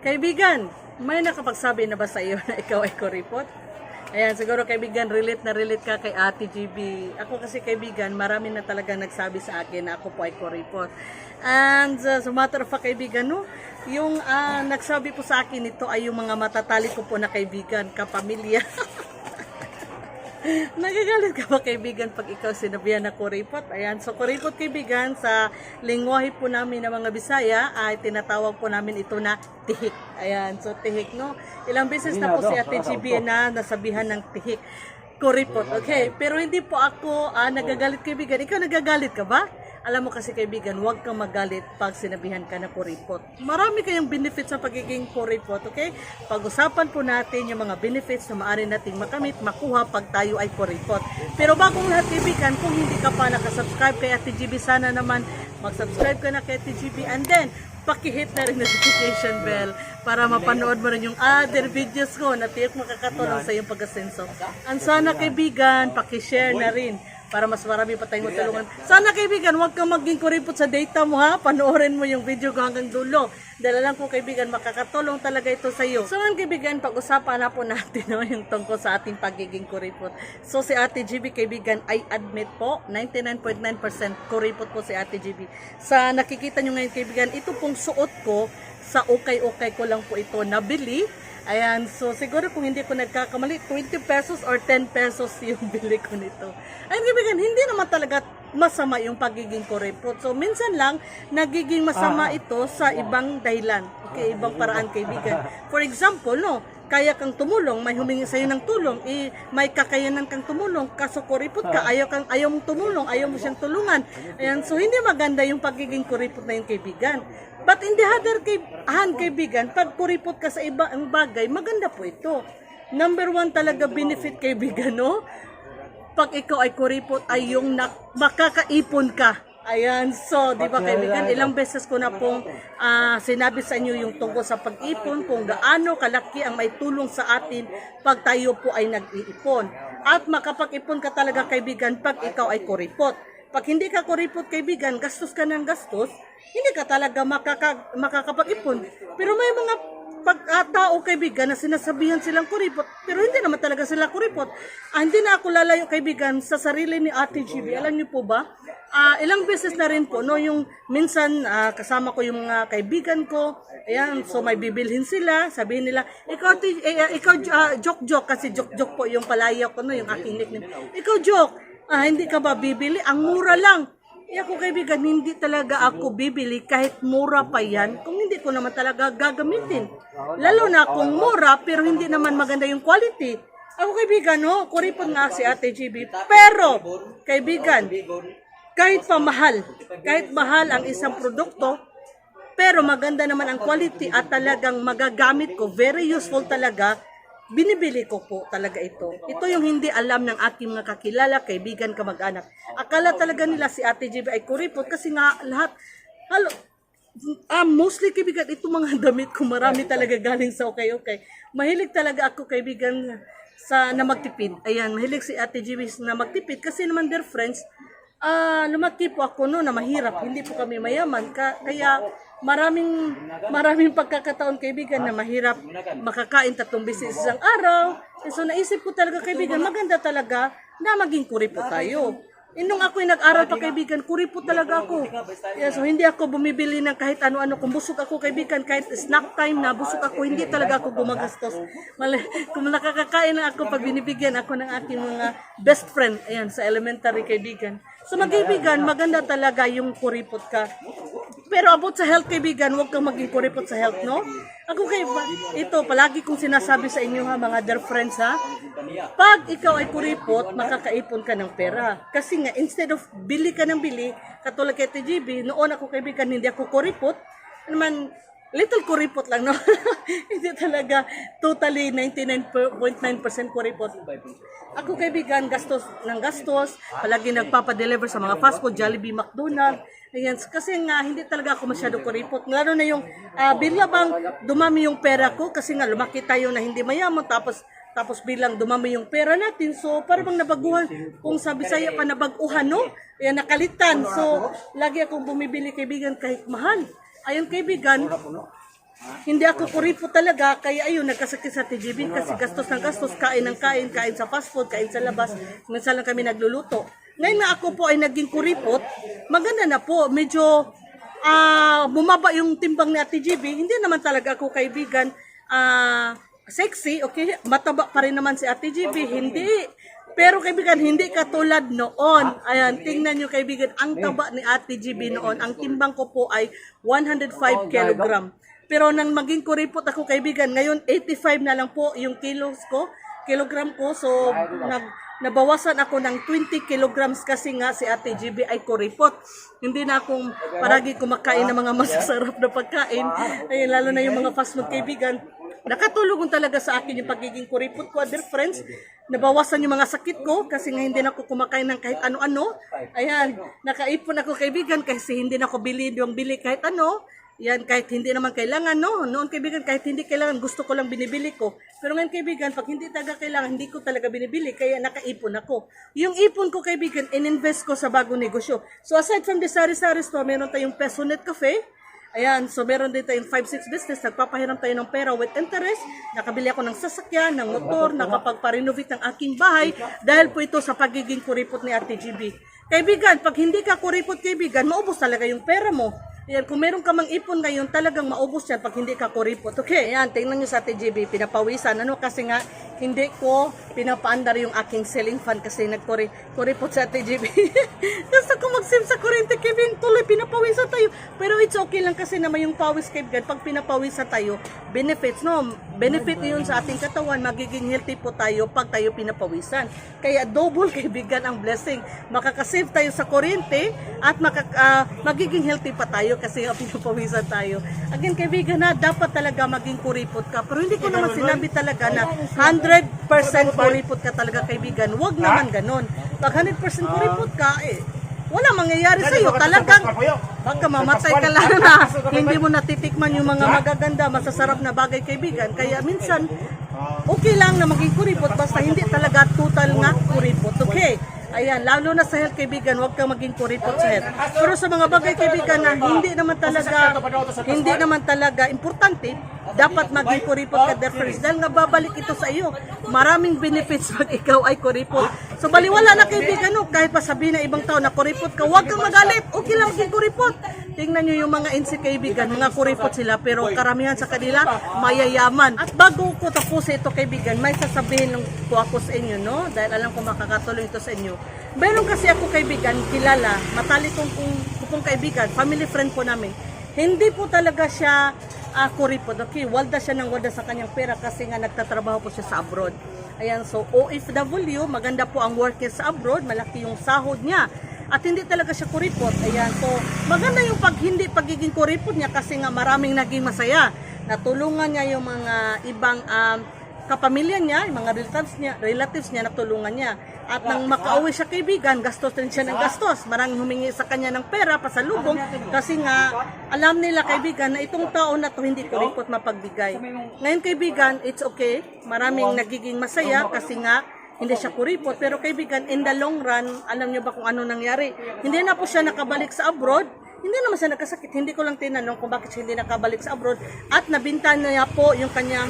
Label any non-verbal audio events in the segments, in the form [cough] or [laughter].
Kaibigan, may nakapagsabi na ba sa iyo na ikaw ay kuripot? Ayan, siguro kaibigan, relate na relate ka kay Ate GB. Ako kasi kaibigan, marami na talaga nagsabi sa akin na ako po ay kuripot. And uh, so matter of fact, kaibigan, no, yung ah, nagsabi po sa akin ito ay yung mga matatali ko po na kaibigan, kapamilya. [laughs] [laughs] Nagagalit ka ba kaibigan pag ikaw sinabihan na kuripot? Ayan, so kuripot kaibigan sa lingwahe po namin ng mga Bisaya ay tinatawag po namin ito na tihik. Ayan, so tihik no. Ilang beses na po si Ate GB na nasabihan ng tihik. Kuripot, okay. Pero hindi po ako ah, nagagalit kaibigan. Ikaw nagagalit ka ba? Alam mo kasi kaibigan, huwag kang magalit pag sinabihan ka na kuripot. Marami kayong benefits sa pagiging kuripot, okay? Pag-usapan po natin yung mga benefits na maaari nating makamit, makuha pag tayo ay kuripot. Pero bagong lahat kaibigan, kung hindi ka pa nakasubscribe kay Ate GB, sana naman mag-subscribe ka na kay Ate GB and then pakihit na rin notification bell para mapanood mo rin yung other videos ko na tiyak makakatulong sa iyong pag-asenso. And sana kaibigan, pakishare na rin para mas marami pa tayong matulungan. Sana kaibigan, huwag kang maging kuripot sa data mo ha. Panoorin mo yung video ko hanggang dulo. Dahil alam ko kaibigan, makakatulong talaga ito sa iyo. So ngayon kaibigan, pag-usapan na po natin no, yung tungkol sa ating pagiging kuripot. So si Ate GB kaibigan ay admit po, 99.9% kuripot po si Ate GB. Sa nakikita nyo ngayon kaibigan, ito pong suot ko, sa ukay-ukay ko lang po ito nabili. Ayan, so siguro kung hindi ko nagkakamali, 20 pesos or 10 pesos [laughs] yung bili ko nito. Ayun kaibigan, hindi naman talaga masama yung pagiging kuripot. So minsan lang, nagiging masama ito sa ibang dahilan. Okay, ibang paraan kaibigan. For example, no, kaya kang tumulong, may humingi sa'yo ng tulong, eh, may kakayanan kang tumulong, kaso kuripot ka, ayaw, kang, ayaw mong tumulong, ayaw mo siyang tulungan. Ayan, so hindi maganda yung pagiging kuripot na yung kaibigan. But in the other kay, hand, kaibigan, pag kuripot ka sa iba ang bagay, maganda po ito. Number one talaga benefit kaibigan, no? Pag ikaw ay kuripot, ay yung nak- makakaipon ka. Ayan, so, di ba kaibigan, ilang beses ko na pong ah, sinabi sa inyo yung tungkol sa pag-ipon, kung gaano kalaki ang may tulong sa atin pag tayo po ay nag-iipon. At makapag-ipon ka talaga kaibigan pag ikaw ay kuripot. Pag hindi ka kuripot kaibigan, gastos ka ng gastos, hindi ka talaga makaka, makakapag-ipon. Pero may mga pag ah, tao kaibigan na sinasabihan silang kuripot, pero hindi naman talaga sila kuripot. Ah, hindi na ako lalayo kaibigan sa sarili ni Ate GB. Alam niyo po ba? Ah, ilang beses na rin po, no, yung minsan ah, kasama ko yung mga kaibigan ko, ayan, so may bibilhin sila, sabihin nila, ikaw, ti- eh, ah, ikaw ah, joke joke, kasi joke joke po yung palaya ko, no, yung aking nickname. Ikaw joke, ah, hindi ka ba bibili? Ang mura lang. Eh ako kaibigan, hindi talaga ako bibili kahit mura pa yan kung hindi ko naman talaga gagamitin. Lalo na kung mura pero hindi naman maganda yung quality. Ako kaibigan, no, kuripon nga si Ate GB. Pero, kaibigan, kahit pa mahal, kahit mahal ang isang produkto, pero maganda naman ang quality at talagang magagamit ko, very useful talaga, binibili ko po talaga ito. Ito yung hindi alam ng aking mga kakilala, kaibigan, kamag-anak. Akala talaga nila si Ate GB ay kuripot kasi nga lahat, halo, ah, mostly kaibigan, ito mga [laughs] damit ko marami talaga galing sa okay-okay. Mahilig talaga ako kaibigan sa na magtipid. Ayan, mahilig si Ate GB na magtipid kasi naman dear friends, ah lumaki po ako no na mahirap. Hindi po kami mayaman. Ka- kaya maraming maraming pagkakataon kaibigan na mahirap makakain tatlong sa isang araw. Eh, So naisip ko talaga kaibigan, maganda talaga na maging kuri po tayo. Eh, nung ako'y nag-aral pa kaibigan, kuri po talaga ako. Yeah, so hindi ako bumibili ng kahit ano-ano. Kung busog ako kaibigan, kahit snack time na busog ako, hindi talaga ako gumagastos. Mali, kung nakakakain na ako pag binibigyan ako ng aking mga best friend, ayan, sa elementary kaibigan. So magkaibigan, maganda talaga yung kuripot ka. Pero about sa health kaibigan, huwag kang maging kuripot sa health, no? Ako kay ito palagi kong sinasabi sa inyo ha mga dear friends ha. Pag ikaw ay kuripot, makakaipon ka ng pera. Kasi nga instead of bili ka ng bili, katulad kay TGB, noon ako kaibigan hindi ako kuripot, naman little kuripot lang no. [laughs] hindi talaga totally 99.9% kuripot. Ako kaibigan, gastos ng gastos, palagi nagpapa-deliver sa mga fast food, Jollibee, McDonald's. Ayan, kasi nga hindi talaga ako masyado kuripot. Lalo na yung uh, bigla bang dumami yung pera ko kasi nga lumaki tayo na hindi mayaman tapos tapos bilang dumami yung pera natin. So, para bang nabaguhan. Kung sa Bisaya pa nabaguhan, no? Ayan, nakalitan. So, lagi akong bumibili kaibigan kahit mahal. Ayun kaibigan, hindi ako kuripot talaga, kaya ayun, nagkasakit sa TGB kasi gastos ng gastos, kain ng kain, kain sa fast food, kain sa labas, minsan lang kami nagluluto. Ngayon na ako po ay naging kuripot, maganda na po, medyo ah bumaba yung timbang ni Ate GB, hindi naman talaga ako kaibigan ah sexy, okay, mataba pa rin naman si Ate GB, hindi. Pero kaibigan, hindi katulad noon. Ayan, tingnan nyo kaibigan, ang taba ni Ate GB noon, ang timbang ko po ay 105 kilogram. Pero nang maging kuripot ako kaibigan, ngayon 85 na lang po yung kilos ko, kilogram ko. So, nag, nabawasan ako ng 20 kilograms kasi nga si Ate GB ay kuripot. Hindi na akong paragi kumakain ng mga masasarap na pagkain. Ay, lalo na yung mga fast food kaibigan. Nakatulong talaga sa akin yung pagiging kuripot ko, dear friends. Nabawasan yung mga sakit ko kasi nga hindi na ako kumakain ng kahit ano-ano. Ayan, nakaipon ako kaibigan kasi hindi na ako bili yung bili kahit ano. Yan, kahit hindi naman kailangan, no? Noon kaibigan, kahit hindi kailangan, gusto ko lang binibili ko. Pero ngayon kaibigan, pag hindi talaga kailangan, hindi ko talaga binibili, kaya nakaipon ako. Yung ipon ko kaibigan, ininvest ko sa bagong negosyo. So aside from the sari-sari store, meron tayong Pesonet Cafe, Ayan, so meron din tayong 5-6 business, nagpapahiram tayo ng pera with interest, nakabili ako ng sasakyan, ng motor, nakapagpa-renovate ng aking bahay, dahil po ito sa pagiging kuripot ni Ate GB. Kaibigan, pag hindi ka kuripot kaibigan, maubos talaga yung pera mo. Ayan, kung meron ka mang ipon ngayon, talagang maubos yan pag hindi ka kuripot. Okay, ayan, tingnan nyo sa Ate GB, pinapawisan. Ano kasi nga, hindi ko pinapaandar yung aking ceiling fan kasi nagkuripot sa Ate GB. [laughs] Gusto ko mag-sim sa kuryente, Kevin, tuloy pinapawisan tayo. Pero it's okay lang kasi naman yung pawis, Kevin, pag pinapawisan tayo, benefits, no? Benefit yun sa ating katawan, magiging healthy po tayo pag tayo pinapawisan. Kaya double, [laughs] kaibigan, ang blessing. Makakasave tayo sa kuryente at makak, ah, magiging healthy pa tayo kasi [laughs] pinapawisan tayo. Again, kaibigan na, dapat talaga maging kuripot ka. Pero hindi ko naman sinabi talaga na 100% kuripot ka talaga, kaibigan. Huwag naman ganon. Pag 100% kuripot ka, eh, wala mangyayari sa'yo. Talagang, baka mamatay ka lang na [laughs] hindi mo natitikman yung mga magaganda, masasarap na bagay, kaibigan. Kaya minsan, okay lang na maging kuripot basta hindi talaga total nga kuripot. Okay? Ayan, lalo na sa health kaibigan, huwag kang maging kuripot sa health. Pero sa mga bagay kaibigan na hindi naman talaga hindi naman talaga importante, dapat maging kuripot ka dear friends. Dahil nga babalik ito sa iyo. Maraming benefits [laughs] pag ikaw ay kuripot. So baliwala na kaibigan, no? kahit pa sabihin ng ibang tao na kuripot ka, huwag kang magalit. Okay lang maging kuripot. Tingnan nyo yung mga NC kaibigan, mga kuripot sila, pero karamihan sa kanila, mayayaman. At bago ko tapusin ito kaibigan, may sasabihin ko ako sa inyo, no? Dahil alam ko makakatulong ito sa inyo. Meron kasi ako kaibigan, kilala, matalik kong, kong, kong kaibigan, family friend po namin. Hindi po talaga siya uh, kuripot, okay? Walda siya ng walda sa kanyang pera kasi nga nagtatrabaho po siya sa abroad. Ayan, so OFW, maganda po ang work niya sa abroad, malaki yung sahod niya. At hindi talaga siya kuripot. Ayan, so maganda yung pag hindi pagiging kuripot niya kasi nga maraming naging masaya. Natulungan niya yung mga ibang um, kapamilya niya, yung mga relatives niya, relatives niya natulungan niya. At nang makauwi siya kaibigan, gastos din siya ng gastos. Maraming humingi sa kanya ng pera pasalubong kasi nga alam nila kaibigan na itong taon na to hindi kuripot mapagbigay. Ngayon kaibigan, it's okay. Maraming nagiging masaya kasi nga hindi siya kuripot. Pero kaibigan, in the long run, alam niyo ba kung ano nangyari? Hindi na po siya nakabalik sa abroad. Hindi naman siya nagkasakit. Hindi ko lang tinanong kung bakit siya hindi nakabalik sa abroad. At nabinta niya po yung kanyang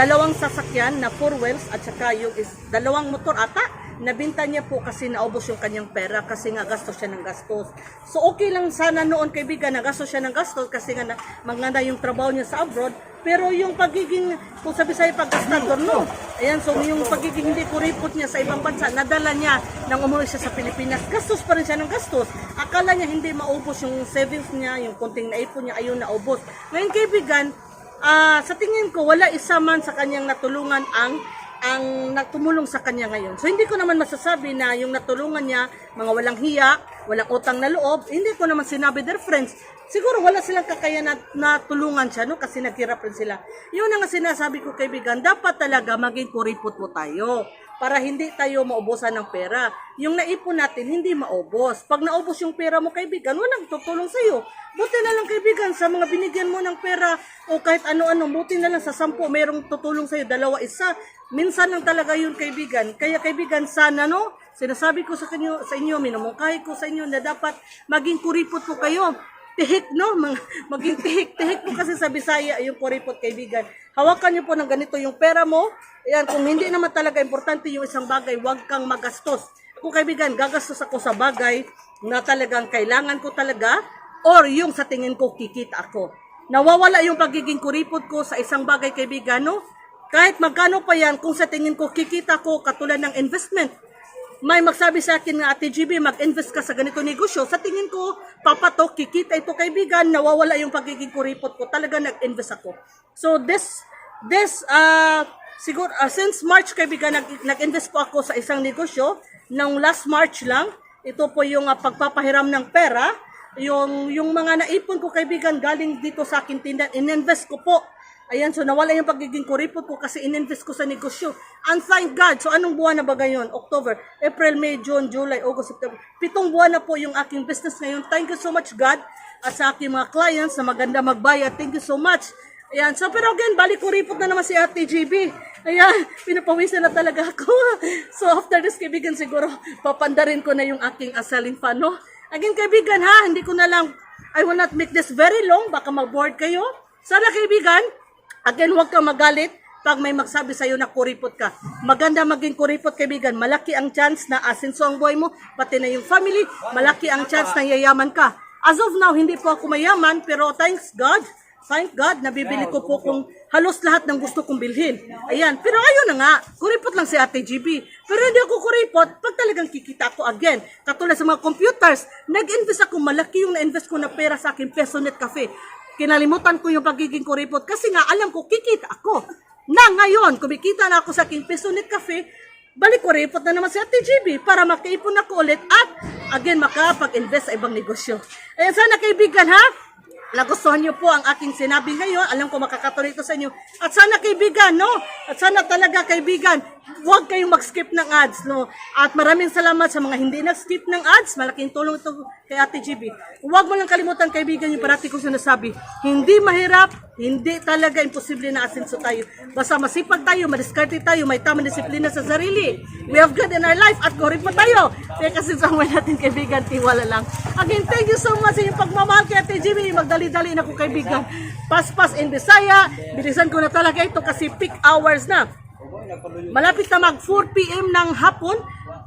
dalawang sasakyan na four wheels at saka yung is, dalawang motor ata. Nabinta niya po kasi naubos yung kanyang pera kasi nga gastos siya ng gastos. So okay lang sana noon kaibigan na gastos siya ng gastos kasi nga maganda yung trabaho niya sa abroad. Pero yung pagiging, kung sabi sa'yo pagkastador, no. Ayan, so yung pagiging hindi kuripot niya sa ibang bansa, nadala niya nang umuwi siya sa Pilipinas. Gastos pa rin siya ng gastos. Akala niya hindi maubos yung savings niya, yung konting naipon niya, ayun naubos. Ngayon kaibigan, Ah, sa tingin ko wala isa man sa kanyang natulungan ang ang natumulong sa kanya ngayon. So hindi ko naman masasabi na yung natulungan niya, mga walang hiya, walang utang na loob, hindi ko naman sinabi their friends. Siguro wala silang kakayanan na, na siya no kasi naghirap rin sila. Yun ang sinasabi ko kaibigan, dapat talaga maging kuripot po tayo para hindi tayo maubusan ng pera. Yung naipon natin, hindi maubos. Pag naubos yung pera mo, kaibigan, walang tutulong sa'yo. Buti na lang, kaibigan, sa mga binigyan mo ng pera o kahit ano-ano, buti na lang sa sampu, merong tutulong sa'yo, dalawa, isa. Minsan lang talaga yun, kaibigan. Kaya, kaibigan, sana, no? Sinasabi ko sa, kanyo, sa inyo, minumungkahi ko sa inyo na dapat maging kuripot po kayo. Tihik, no? Mga, maging tihik, tihik po kasi sa Bisaya yung kuripot kaibigan. Hawakan niyo po ng ganito yung pera mo. Ayan, kung hindi naman talaga importante yung isang bagay, huwag kang magastos. Kung kaibigan, gagastos ako sa bagay na talagang kailangan ko talaga or yung sa tingin ko kikita ako. Nawawala yung pagiging kuripot ko sa isang bagay kaibigan, no? Kahit magkano pa yan, kung sa tingin ko kikita ko katulad ng investment, may magsabi sa akin nga, Ate GB, mag-invest ka sa ganito negosyo. Sa tingin ko, papatok, kikita ito kaibigan, nawawala yung pagiging kuripot ko. Talaga nag-invest ako. So this, this, uh, siguro, uh, since March kaibigan, nag- nag-invest po ako sa isang negosyo. Nung last March lang, ito po yung uh, pagpapahiram ng pera. Yung, yung mga naipon ko kaibigan, galing dito sa akin tindahan, in-invest ko po. Ayan, so nawala yung pagiging kuripot ko kasi ininvest ko sa negosyo. And thank God, so anong buwan na ba ngayon? October, April, May, June, July, August, September. Pitong buwan na po yung aking business ngayon. Thank you so much God at sa aking mga clients na maganda magbayad. Thank you so much. Ayan, so pero again, balik kuripot na naman si Ate GB. Ayan, [laughs] pinapawisan na talaga ako. [laughs] So after this, kaibigan, siguro papandarin ko na yung aking uh, selling fan, no? Again, kaibigan, ha, hindi ko na lang, I will not make this very long, baka mag-board kayo. Sana, kaibigan, Again, huwag kang magalit pag may magsabi sa'yo na kuripot ka. Maganda maging kuripot, kaibigan. Malaki ang chance na asinso ang buhay mo, pati na yung family. Malaki ang chance na yayaman ka. As of now, hindi po ako mayaman, pero thanks God, thank God, nabibili ko po kung halos lahat ng gusto kong bilhin. Ayan, pero ayun na nga, kuripot lang si Ate GB. Pero hindi ako kuripot pag talagang kikita ko again. Katulad sa mga computers, nag-invest ako, malaki yung na-invest ko na pera sa akin, Pesonet Cafe kinalimutan ko yung pagiging kuripot kasi nga alam ko kikita ako. Na ngayon, kumikita na ako sa aking Pesonet Cafe, balik kuripot na naman si Ate GB para makaipon ako ulit at again makapag-invest sa ibang negosyo. Ayan sana kaibigan ha, nagustuhan niyo po ang aking sinabi ngayon. Alam ko makakatuloy ito sa inyo. At sana kaibigan, no? At sana talaga kaibigan, huwag kayong mag-skip ng ads, no? At maraming salamat sa mga hindi nag-skip ng ads. Malaking tulong ito kay Ate GB. Huwag mo lang kalimutan kaibigan yung parati kong sinasabi. Hindi mahirap, hindi talaga imposible na asenso tayo. Basta masipag tayo, madiskarte tayo, may tamang disiplina sa sarili. We have God in our life at korip pa tayo. Kaya kasi sa natin kaibigan, tiwala lang. Again, thank you so much sa inyong pagmamahal kay Ate GB. Magdali-dali na ko kaibigan. Paspas in Bisaya. Bilisan ko na talaga ito kasi peak hours na. Malapit na mag 4 p.m. ng hapon.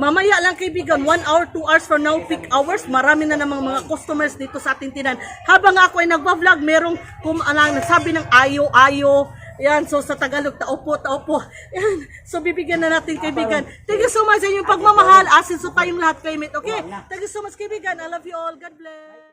Mamaya lang kaibigan, 1 hour, 2 hours from now, peak hours. Marami na namang mga customers dito sa ating tinan. Habang ako ay nagbablog, merong kum, anang, nagsabi ng ayo, ayo. Yan, so sa Tagalog, taupo, taupo. Yan, so bibigyan na natin kaibigan. Thank you so much sa inyong pagmamahal. Asin so tayong lahat kay mate, okay? Thank you so much kaibigan. I love you all. God bless.